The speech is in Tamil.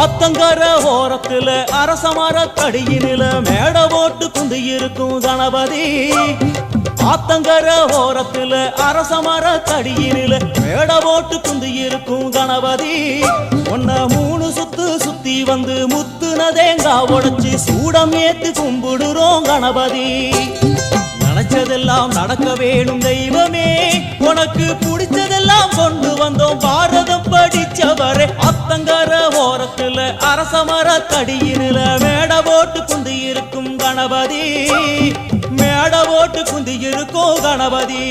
ஆத்தங்கர ஓரத்துல அரசமர கடியினில மேட போட்டு குந்தி இருக்கும் கணபதி. ஆத்தங்கர ஓரத்துல அரசமர கடியினில மேட போட்டு குந்தி இருக்கும் கணபதி. ஒன்ன மூணு சுத்து சுத்தி வந்து முத்துன தேங்காய் உடைச்சு சூடம் ஏத்து கும்பிடுறோம் கணபதி. நினைச்சதெல்லாம் நடக்க வேணும் தெய்வமே. உனக்கு பிடிச்சதெல்லாம் கொண்டு வந்தோம் பாரதம் படிச்சவரே. அத்தங்கர ஓரத்துல அரசமர கடியினில மேட போட்டு குந்தி இருக்கும் கணபதி. மேட போட்டு குந்தி இருக்கும் கணபதி.